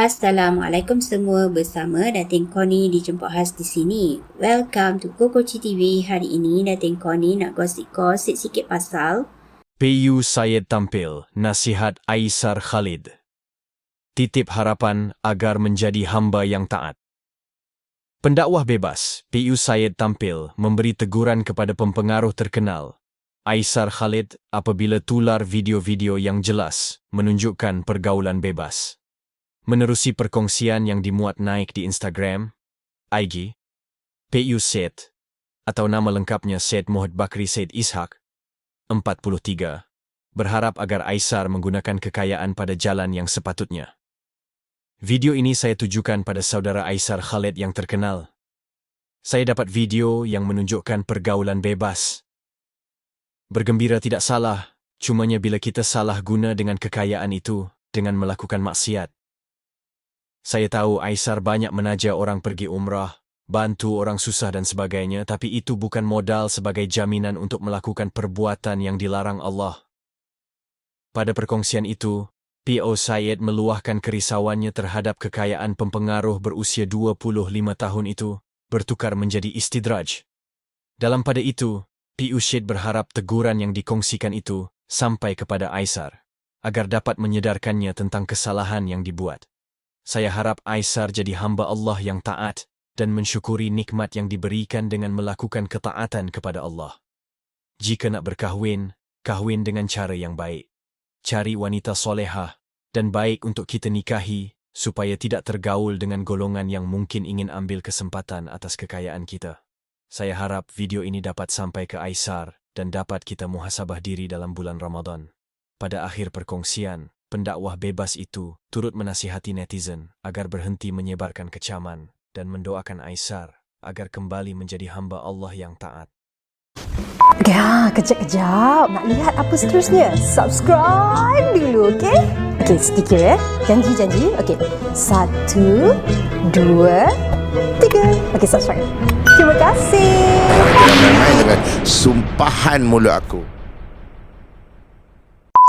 Assalamualaikum semua bersama Datin Koni dijemput khas di sini. Welcome to Kokoci TV. Hari ini Datin Koni nak gosip-gosip sikit pasal PU Syed tampil nasihat Aisar Khalid. Titip harapan agar menjadi hamba yang taat. Pendakwah bebas, PU Syed tampil memberi teguran kepada pempengaruh terkenal Aisar Khalid apabila tular video-video yang jelas menunjukkan pergaulan bebas. Menerusi perkongsian yang dimuat naik di Instagram, IG, PU Syed atau nama lengkapnya Syed Mohd Bakri Syed Ishak, 43, berharap agar Aisar menggunakan kekayaan pada jalan yang sepatutnya. Video ini saya tujukan pada saudara Aisar Khalid yang terkenal. Saya dapat video yang menunjukkan pergaulan bebas. Bergembira tidak salah, cumanya bila kita salah guna dengan kekayaan itu dengan melakukan maksiat. Saya tahu Aisar banyak menaja orang pergi umrah, bantu orang susah dan sebagainya, tapi itu bukan modal sebagai jaminan untuk melakukan perbuatan yang dilarang Allah. Pada perkongsian itu, P.O. Syed meluahkan kerisauannya terhadap kekayaan pempengaruh berusia 25 tahun itu bertukar menjadi istidraj. Dalam pada itu, P.U. Syed berharap teguran yang dikongsikan itu sampai kepada Aisar agar dapat menyedarkannya tentang kesalahan yang dibuat. Saya harap Aisar jadi hamba Allah yang taat dan mensyukuri nikmat yang diberikan dengan melakukan ketaatan kepada Allah. Jika nak berkahwin, kahwin dengan cara yang baik. Cari wanita solehah dan baik untuk kita nikahi supaya tidak tergaul dengan golongan yang mungkin ingin ambil kesempatan atas kekayaan kita. Saya harap video ini dapat sampai ke Aisar dan dapat kita muhasabah diri dalam bulan Ramadan. Pada akhir perkongsian, pendakwah bebas itu turut menasihati netizen agar berhenti menyebarkan kecaman dan mendoakan Aisar agar kembali menjadi hamba Allah yang taat. Ya, kejap-kejap. Nak lihat apa seterusnya? Subscribe dulu, okey? Okey, sedikit ya. Janji-janji. Okey. Satu, dua, tiga. Okey, subscribe. Terima kasih. Dengan sumpahan mulut aku.